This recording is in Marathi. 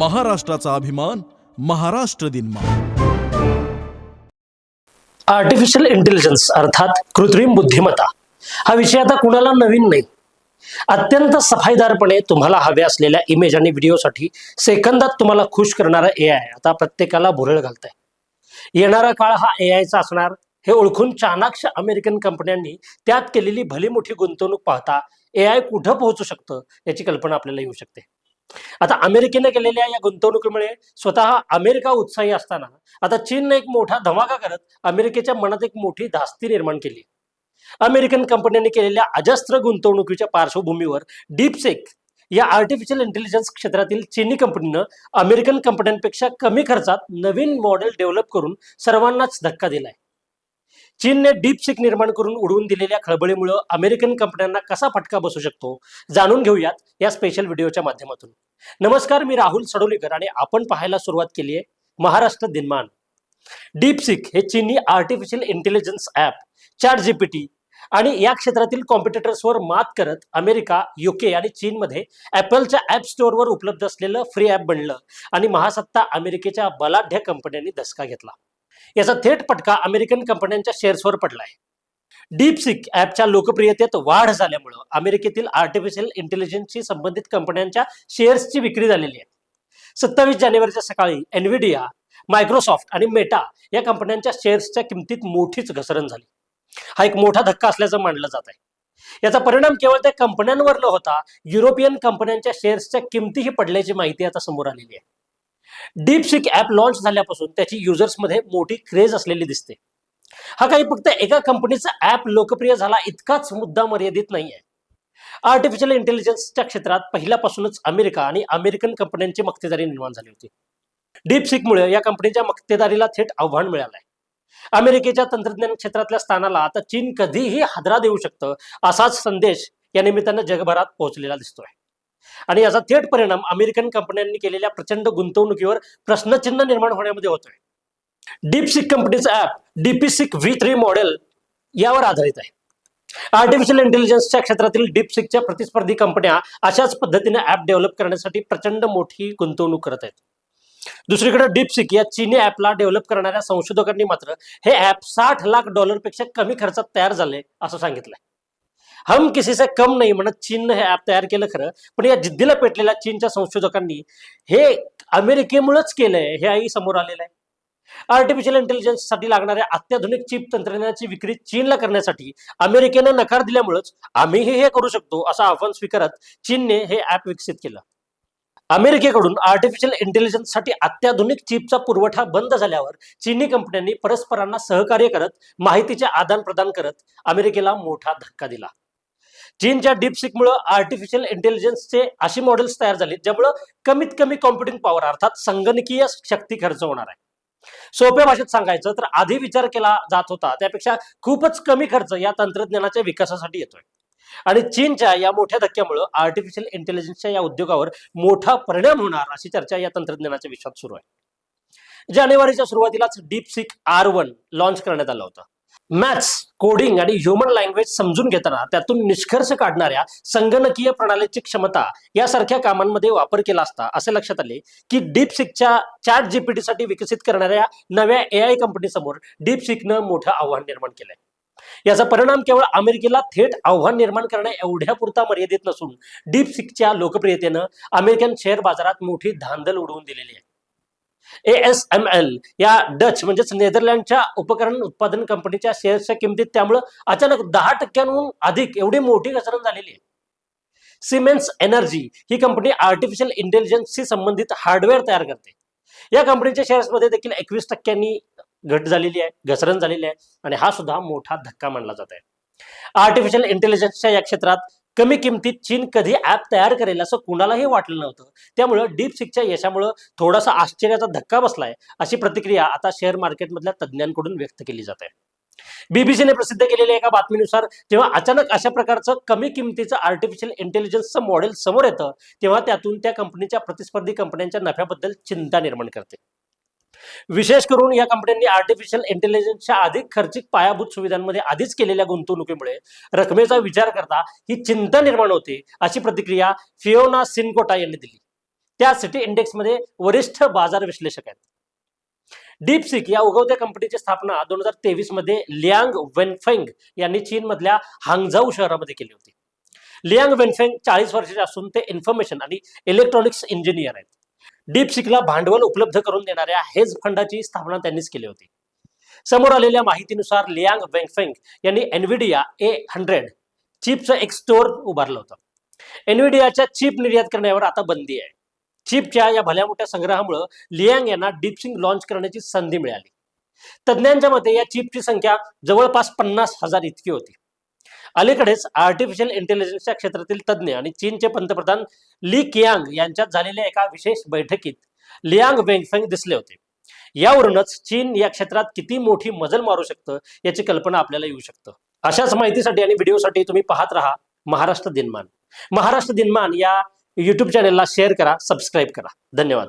महाराष्ट्राचा अभिमान महाराष्ट्र दिन आर्टिफिशियल इंटेलिजन्स अर्थात कृत्रिम बुद्धिमत्ता हा विषय आता कुणाला नवीन नाही. अत्यंत सफाईदारपणे तुम्हाला हव्या असलेल्या इमेज आणि व्हिडिओसाठी सेकंदात तुम्हाला खुश करणारा ए आय आता प्रत्येकाला भुरळ घालत आहे येणारा काळ हा ए आयचा असणार. हे ओळखून चाणाक्ष अमेरिकन कंपन्यांनी त्यात केलेली भली मोठी गुंतवणूक पाहता ए आय कुठं पोहोचू शकतं याची कल्पना आपल्याला येऊ शकते. आता अमेरिकेने केलेल्या या गुंतवणुकीमुळे स्वतः अमेरिका उत्साही असताना आता चीनने एक मोठा धमाका करत अमेरिकेच्या मनात एक मोठी धास्ती निर्माण केली. अमेरिकन कंपन्यांनी केलेल्या अजस्त्र गुंतवणुकीच्या पार्श्वभूमीवर डीपसेक या आर्टिफिशियल इंटेलिजन्स क्षेत्रातील चीनी कंपनीनं अमेरिकन कंपन्यांपेक्षा कमी खर्चात नवीन मॉडेल डेव्हलप करून सर्वांनाच धक्का दिलाय. चीनने डीप सिक निर्माण करून उडवून दिलेल्या खळबळीमुळे अमेरिकन कंपन्यांना कसा फटका बसू शकतो जाणून घेऊयात या स्पेशल व्हिडिओच्या माध्यमातून. नमस्कार मी राहुल सडोलीकर आणि आपण पाहायला सुरुवात केली आहे महाराष्ट्र दिनमान. डीपसिक हे चीनी artificial intelligence app chat GPT आणि या क्षेत्रातील कॉम्पिटिटर्सवर मात करत अमेरिका युके आणि चीनमध्ये ॲपलच्या ॲप स्टोअरवर उपलब्ध असलेलं फ्री ॲप बनलं आणि महासत्ता अमेरिकेच्या बलाढ्य कंपन्यांनी धसका घेतला. याचा थेट फटका अमेरिकन कंपन्यांच्या शेअर्सवर पडलाय. डीपसिक ॲपच्या लोकप्रियतेत वाढ झाल्यामुळं अमेरिकेतील आर्टिफिशियल इंटेलिजन्सशी संबंधित कंपन्यांच्या शेअर्सची विक्री झालेली आहे. सत्तावीस जानेवारीच्या सकाळी एनव्हिडिया मायक्रोसॉफ्ट आणि मेटा या कंपन्यांच्या शेअर्सच्या किमतीत मोठीच घसरण झाली. हा एक मोठा धक्का असल्याचं मानलं जात आहे. याचा परिणाम केवळ त्या कंपन्यांवर न होता युरोपियन कंपन्यांच्या शेअर्सच्या किमतीही पडल्याची माहिती आता समोर आलेली आहे. डीपसिक ॲप लॉन्च झाल्यापासून त्याची युजर्समध्ये मोठी क्रेज असलेली दिसते. हा काही फक्त एका कंपनीचा ॲप लोकप्रिय झाला इतकाच मुद्दा मर्यादित नाही आहे आर्टिफिशियल इंटेलिजन्सच्या क्षेत्रात पहिल्यापासूनच अमेरिका आणि अमेरिकन कंपन्यांची मक्तेदारी निर्माण झाली होती. डीपसिकमुळे या कंपनीच्या मक्तेदारीला थेट आव्हान मिळालंय. अमेरिकेच्या तंत्रज्ञान क्षेत्रातल्या स्थानाला आता चीन कधीही हादरा देऊ शकतं असाच संदेश या निमित्तानं जगभरात पोहोचलेला दिसतोय. आणि याचा थेट परिणाम अमेरिकन कंपन्यांनी केलेल्या प्रचंड गुंतवणुकीवर प्रश्नचिन्ह निर्माण होण्यामध्ये होतोय. डीपसिक कंपनीचं app DeepSeek V three model यावर आधारित आहे. आर्टिफिशियल इंटेलिजन्सच्या क्षेत्रातील डीपसिकच्या प्रतिस्पर्धी कंपन्या अशाच पद्धतीने ऍप डेव्हलप करण्यासाठी प्रचंड मोठी गुंतवणूक करत आहेत. दुसरीकडे डीपसिक या चीनी ऍपला डेव्हलप करणाऱ्या संशोधकांनी मात्र हे ऍप साठ लाख डॉलरपेक्षा कमी खर्चात तयार झाले असं सांगितलंय. हम किसी से कम नाही म्हणत चीननं हे ॲप तयार केलं खरं पण या जिद्दीला पेटलेल्या चीनच्या संशोधकांनी। हे अमेरिकेमुळेच केलंय हे आई समोर आलेलं आहे। आर्टिफिशियल इंटेलिजन्ससाठी लागणाऱ्या अत्याधुनिक चिप तंत्रज्ञानाची विक्री चीनला करण्यासाठी अमेरिकेनं नकार दिल्यामुळेच आम्हीही हे करू शकतो असं आव्हान स्वीकारत चीनने हे ॲप विकसित केलं. अमेरिकेकडून आर्टिफिशियल इंटेलिजन्ससाठी अत्याधुनिक चिपचा पुरवठा बंद झाल्यावर चीनी कंपन्यांनी परस्परांना सहकार्य करत माहितीचे आदान प्रदान करत अमेरिकेला मोठा धक्का दिला. चीनच्या डीपसिकमुळे आर्टिफिशियल इंटेलिजन्सचे अशी मॉडेल्स तयार झाली ज्यामुळे कमीत कमी कॉम्प्युटिंग पॉवर अर्थात संगणकीय शक्ती खर्च होणार आहे. सोप्या भाषेत सांगायचं तर आधी विचार केला जात होता त्यापेक्षा खूपच कमी खर्च या तंत्रज्ञानाच्या विकासासाठी येतोय. आणि चीनच्या या मोठ्या धक्क्यामुळे आर्टिफिशियल इंटेलिजन्सच्या या उद्योगावर मोठा परिणाम होणार अशी चर्चा या तंत्रज्ञानाच्या विषयात सुरू आहे. जानेवारीच्या सुरुवातीलाच DeepSeek R one launch करण्यात आलं होतं. मॅथ्स कोडिंग आणि ह्युमन लँग्वेज समजून घेताना त्यातून निष्कर्ष काढणाऱ्या संगणकीय प्रणालीची क्षमता यासारख्या कामांमध्ये वापर केला असता असे लक्षात आले की डीपसिकच्या चॅट जीपीटी साठी विकसित करणाऱ्या नव्या ए आय कंपनीसमोर डीपसिकनं मोठं आव्हान निर्माण केलंय. याचा परिणाम केवळ अमेरिकेला थेट आव्हान निर्माण करण्या एवढ्या पुरता मर्यादित नसून डीपसिकच्या लोकप्रियतेनं अमेरिकन शेअर बाजारात मोठी धांदल उडवून दिलेली आहे. ए एस एम एल या डच म्हणजेच नेदरलँडच्या उपकरण उत्पादन कंपनीच्या शेअर्सच्या किमतीत त्यामुळं अचानक दहा टक्क्यांहून अधिक एवढी मोठी घसरण झालेली आहे. सिमेन्स एनर्जी ही कंपनी आर्टिफिशियल इंटेलिजन्सशी संबंधित हार्डवेअर तयार करते. या कंपनीच्या शेअर्समध्ये देखील एकवीस टक्क्यांनी घट झालेली आहे घसरण झालेली आहे आणि हा सुद्धा मोठा धक्का मानला जात आहे. आर्टिफिशियल इंटेलिजन्सच्या या क्षेत्रात कमी किमतीत चीन कधी ॲप तयार करेल असं कुणालाही वाटलं नव्हतं. त्यामुळं डीपसिकच्या यशामुळं थोडासा आश्चर्याचा धक्का बसलाय अशी प्रतिक्रिया आता शेअर मार्केटमधल्या तज्ज्ञांकडून व्यक्त केली जात आहे. बीबीसीने प्रसिद्ध केलेल्या एका बातमीनुसार जेव्हा अचानक अशा प्रकारचं कमी किमतीचं आर्टिफिशियल इंटेलिजन्सचं मॉडेल समोर येतं तेव्हा त्यातून त्या कंपनीच्या प्रतिस्पर्धी कंपन्यांच्या नफ्याबद्दल चिंता निर्माण करते. विशेष करून या कंपन्यांनी आर्टिफिशियल इंटेलिजन्सच्या अधिक खर्चिक पायाभूत सुविधांमध्ये आधीच केलेल्या गुंतवणुकीमुळे रकमेचा विचार करता ही चिंता निर्माण होते अशी प्रतिक्रिया फिओना सिनकोटा यांनी दिली. त्या सिटी इंडेक्समध्ये वरिष्ठ बाजार विश्लेषक आहेत. डीपसिक या उगवत्या कंपनीची स्थापना दोन हजार तेवीसमध्ये लियांग वेनफेंग यांनी चीनमधल्या हांगझाऊ शहरामध्ये केली होती. लियांग वेनफेंग चाळीस वर्षाचे असून ते इन्फॉर्मेशन आणि इलेक्ट्रॉनिक्स इंजिनियर आहेत. डीपसिकला भांडवल उपलब्ध करून देणाऱ्या हेज फंडाची स्थापना त्यांनीच केली होती. समोर आलेल्या माहितीनुसार लियांग वेंगफेंग यांनी एनव्हिडिया ए हंड्रेड चिपचं एक स्टोअर उभारलं होतं. एनव्हिडियाच्या चिप निर्यात करण्यावर आता बंदी आहे. चिपच्या या भल्या मोठ्या संग्रहामुळं लियांग यांना डीपसिंग लॉन्च करण्याची संधी मिळाली. तज्ज्ञांच्या मते या चिपची संख्या जवळपास पन्नास हजार इतकी होती. अलीकडेच आर्टिफिशियल इंटेलिजन्सच्या क्षेत्रातील तज्ज्ञ आणि चीनचे पंतप्रधान ली कियांग यांच्यात झालेल्या एका विशेष बैठकीत लियांग वेंगफेंग दिसले होते. यावरूनच चीन या क्षेत्रात किती मोठी मजल मारू शकतं याची कल्पना आपल्याला येऊ शकतं. अशाच माहितीसाठी आणि व्हिडिओसाठी तुम्ही पाहत राहा महाराष्ट्र दिनमान. महाराष्ट्र दिनमान या युट्यूब चॅनेलला शेअर करा सबस्क्राईब करा. धन्यवाद.